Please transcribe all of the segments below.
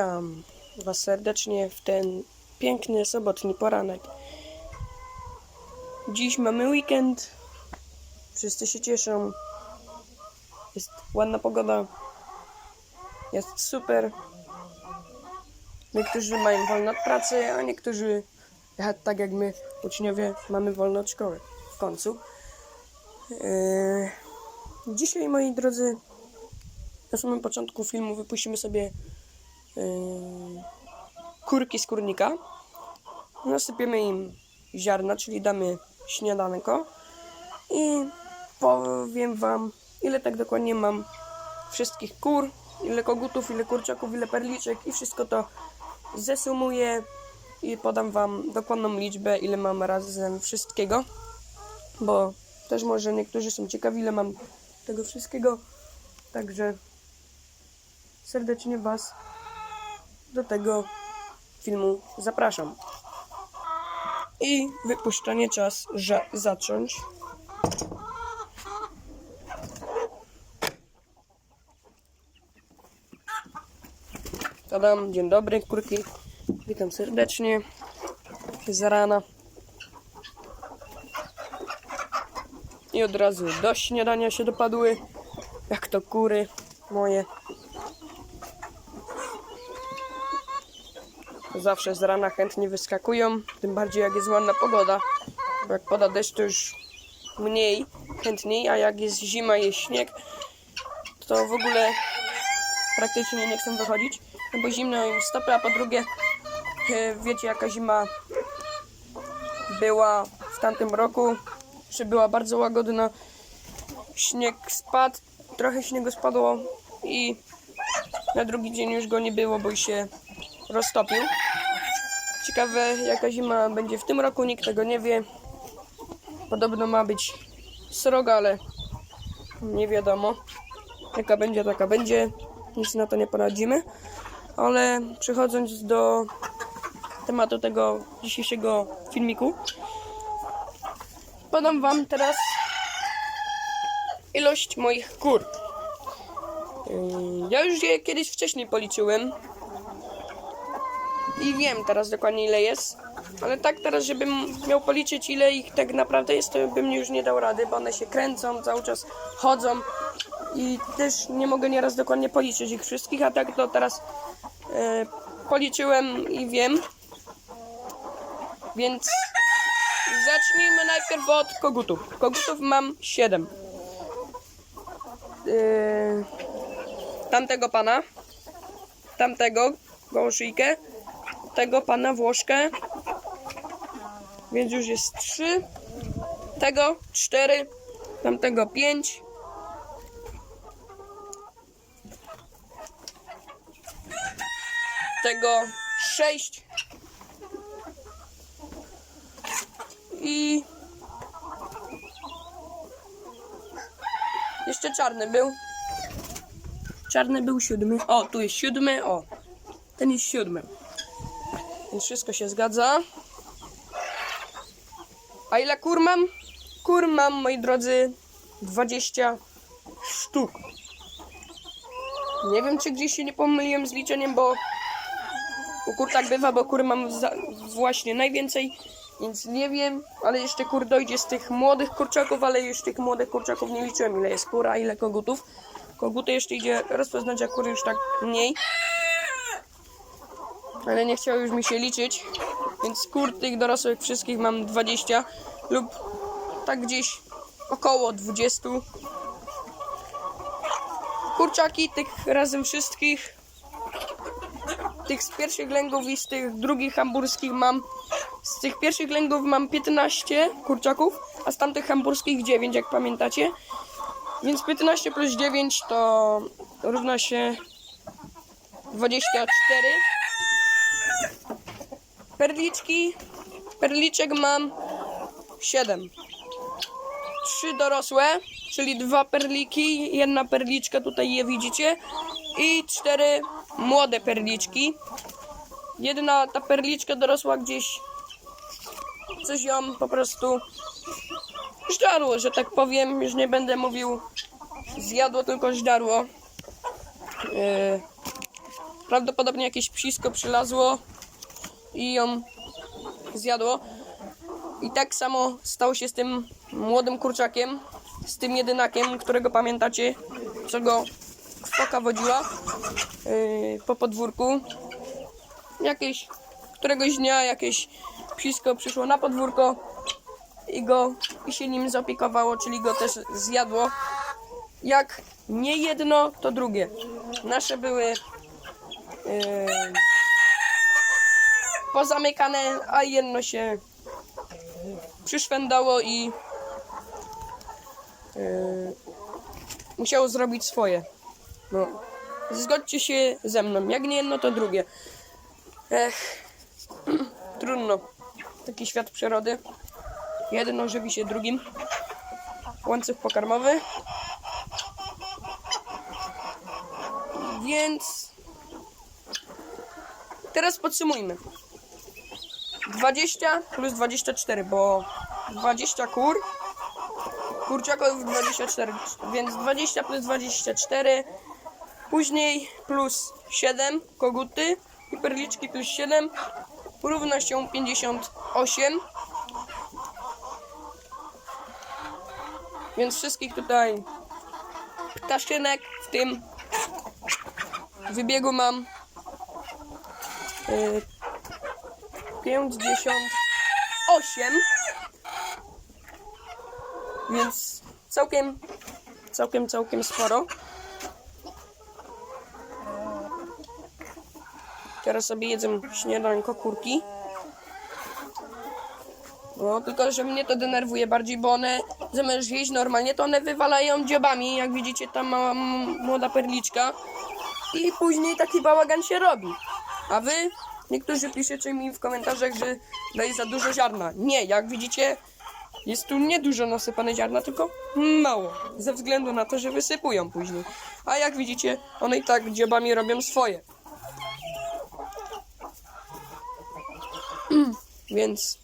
Witam Was serdecznie w ten piękny sobotni poranek. Dziś mamy weekend. Wszyscy się cieszą. Jest ładna pogoda. Jest super. Niektórzy mają wolno od pracy, a niektórzy, tak jak my, uczniowie, mamy wolno od szkoły. W końcu. Yy, dzisiaj, moi drodzy, na samym początku filmu wypuścimy sobie kurki z kurnika. Nasypiemy im ziarna, czyli damy śniadanko i powiem wam, ile tak dokładnie mam wszystkich kur, ile kogutów, ile kurczaków, ile perliczek i wszystko to zesumuję i podam wam dokładną liczbę, ile mam razem wszystkiego, bo też może niektórzy są ciekawi, ile mam tego wszystkiego, także serdecznie Was do tego filmu zapraszam. I wypuszczanie czas że zacząć. Tadam, dzień dobry kurki. Witam serdecznie. Z rana. I od razu do śniadania się dopadły. Jak to kury moje. Zawsze z rana chętnie wyskakują, tym bardziej jak jest ładna pogoda. Bo jak pada deszcz, to już mniej chętniej, a jak jest zima jest śnieg, to w ogóle praktycznie nie chcą wychodzić, no bo zimno im stopy, a po drugie, e, wiecie jaka zima była w tamtym roku, że była bardzo łagodna, śnieg spadł, trochę śniegu spadło i na drugi dzień już go nie było, bo się roztopił. Ciekawe jaka zima będzie w tym roku, nikt tego nie wie. Podobno ma być sroga, ale nie wiadomo. Jaka będzie, taka będzie. Nic na to nie poradzimy. Ale przechodząc do tematu tego dzisiejszego filmiku, podam Wam teraz ilość moich kur. Ja już je kiedyś wcześniej policzyłem i wiem teraz dokładnie ile jest, ale tak teraz, żebym miał policzyć ile ich tak naprawdę jest, to bym już nie dał rady, bo one się kręcą, cały czas chodzą i też nie mogę nieraz dokładnie policzyć ich wszystkich, a tak to teraz e, policzyłem i wiem. Więc zacznijmy najpierw od kogutów. Kogutów mam 7. Yy, tamtego pana, tamtego gołoszyjkę, tego pana Włoszkę, więc już jest 3, tego 4, tamtego 5, tego 6 i jeszcze czarny był. Czarny był siódmy. O, tu jest siódmy. O, ten jest siódmy. Więc wszystko się zgadza. A ile kur mam? Kur mam, moi drodzy, 20 sztuk. Nie wiem, czy gdzieś się nie pomyliłem z liczeniem, bo u kur tak bywa, bo kur mam właśnie najwięcej, więc nie wiem, ale jeszcze kur dojdzie z tych młodych kurczaków, ale już tych młodych kurczaków nie liczyłem, ile jest kur, a ile kogutów. Koguty jeszcze idzie rozpoznać, a kur już tak mniej. Ale nie chciało już mi się liczyć, więc kur tych dorosłych wszystkich mam 20 lub tak gdzieś około 20. Kurczaki tych razem wszystkich tych z pierwszych lęgów i z tych drugich hamburskich mam z tych pierwszych lęgów mam 15 kurczaków, a z tamtych hamburskich 9, jak pamiętacie. Więc 15 plus 9 to równa się 24. Perliczki, perliczek mam 7. Trzy dorosłe, czyli dwa perliki, jedna perliczka, tutaj je widzicie. I cztery młode perliczki. Jedna ta perliczka dorosła gdzieś coś ją po prostu żdarło, że tak powiem. Już nie będę mówił zjadło, tylko żdarło. Yy, Prawdopodobnie jakieś psisko przylazło i ją zjadło. I tak samo stało się z tym młodym kurczakiem, z tym jedynakiem, którego pamiętacie, co go foka wodziła yy, po podwórku. Jakieś, któregoś dnia jakieś psisko przyszło na podwórko i go i się nim zaopiekowało, czyli go też zjadło. Jak nie jedno, to drugie. Nasze były yy, pozamykane, a jedno się przyszwędało i yy, musiało zrobić swoje. No, zgodźcie się ze mną. Jak nie jedno, to drugie. Ech, trudno. Taki świat przyrody. Jedno żywi się drugim. Łańcuch pokarmowy. Więc teraz podsumujmy. 20 plus 24, bo 20 kur, kurczaków 24, więc 20 plus 24, później plus 7 koguty i perliczki plus 7 równa się 58. Więc wszystkich tutaj ptaszynek w tym wybiegu mam y, 58. Więc całkiem, całkiem, całkiem sporo. Teraz sobie jedzą śniadanko kurki. No, tylko że mnie to denerwuje bardziej, bo one zamiast jeść normalnie, to one wywalają dziobami. Jak widzicie, tam mała młoda perliczka. I później taki bałagan się robi. A wy, niektórzy piszecie mi w komentarzach, że daje za dużo ziarna. Nie, jak widzicie, jest tu nie dużo nasypane ziarna, tylko mało. Ze względu na to, że wysypują później. A jak widzicie, one i tak dziobami robią swoje. Więc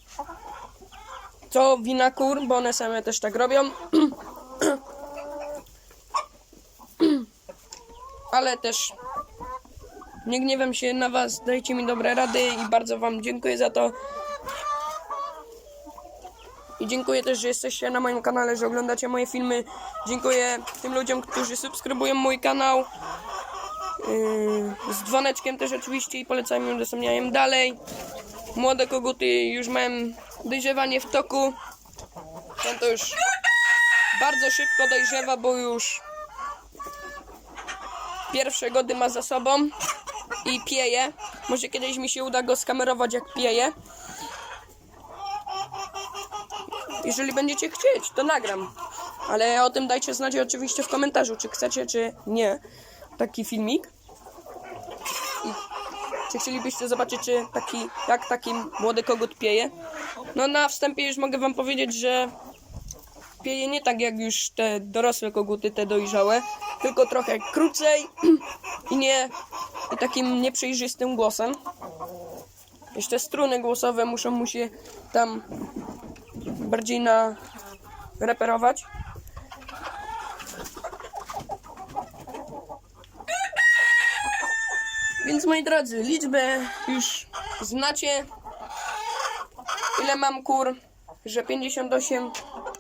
to wina kur, bo one same też tak robią. Ale też nie gniewam się na was, dajcie mi dobre rady i bardzo wam dziękuję za to. I dziękuję też, że jesteście na moim kanale, że oglądacie moje filmy. Dziękuję tym ludziom, którzy subskrybują mój kanał. Yy, z dzwoneczkiem też oczywiście i polecam ją, udostępniają dalej. Młode koguty już mają dojrzewanie w toku. Ten to już bardzo szybko dojrzewa, bo już pierwsze gody ma za sobą i pieje. Może kiedyś mi się uda go skamerować jak pieje. Jeżeli będziecie chcieć, to nagram. Ale o tym dajcie znać oczywiście w komentarzu, czy chcecie, czy nie. Taki filmik. I czy chcielibyście zobaczyć, czy taki, jak taki młody kogut pieje? No na wstępie już mogę wam powiedzieć, że pieje nie tak jak już te dorosłe koguty, te dojrzałe, tylko trochę krócej i nie i takim nieprzejrzystym głosem. Jeszcze struny głosowe muszą mu się tam bardziej na reperować. Więc moi drodzy, liczbę już znacie. Ile mam kur? Że 58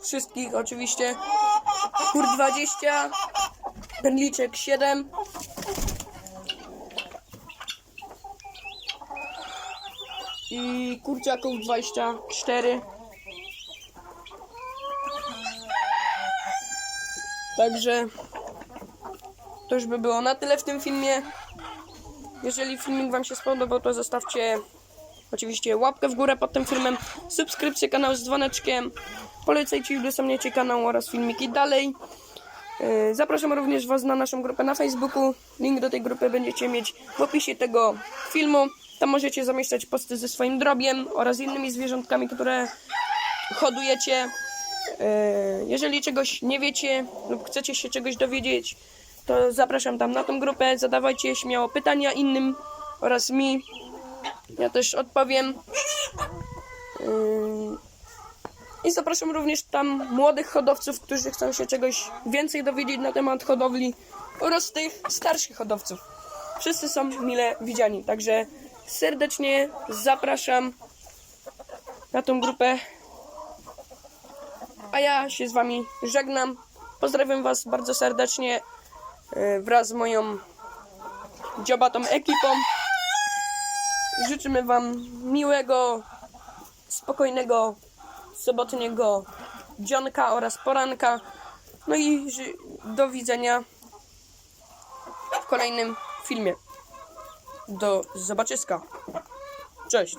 wszystkich oczywiście. Kur 20. Perliczek 7. I kurczaków 24. Także to już by było na tyle w tym filmie. Jeżeli filmik Wam się spodobał, to zostawcie oczywiście łapkę w górę pod tym filmem, subskrypcję kanału z dzwoneczkiem, polecajcie i udostępniajcie kanał oraz filmiki dalej. Yy, Zapraszam również Was na naszą grupę na Facebooku. Link do tej grupy będziecie mieć w opisie tego filmu. Tam możecie zamieszczać posty ze swoim drobiem oraz innymi zwierzątkami, które hodujecie. E, Jeżeli czegoś nie wiecie lub chcecie się czegoś dowiedzieć, to zapraszam tam na tą grupę. Zadawajcie śmiało pytania innym oraz mi. Ja też odpowiem. I zapraszam również tam młodych hodowców, którzy chcą się czegoś więcej dowiedzieć na temat hodowli oraz tych starszych hodowców. wszyscy są mile widziani. Także serdecznie zapraszam na tą grupę. A ja się z wami żegnam. Pozdrawiam was bardzo serdecznie e, wraz z moją dziobatą ekipą. Życzymy wam miłego, spokojnego, sobotniego dzionka oraz poranka. No i do widzenia w kolejnym filmie. Do zobaczyska. Cześć.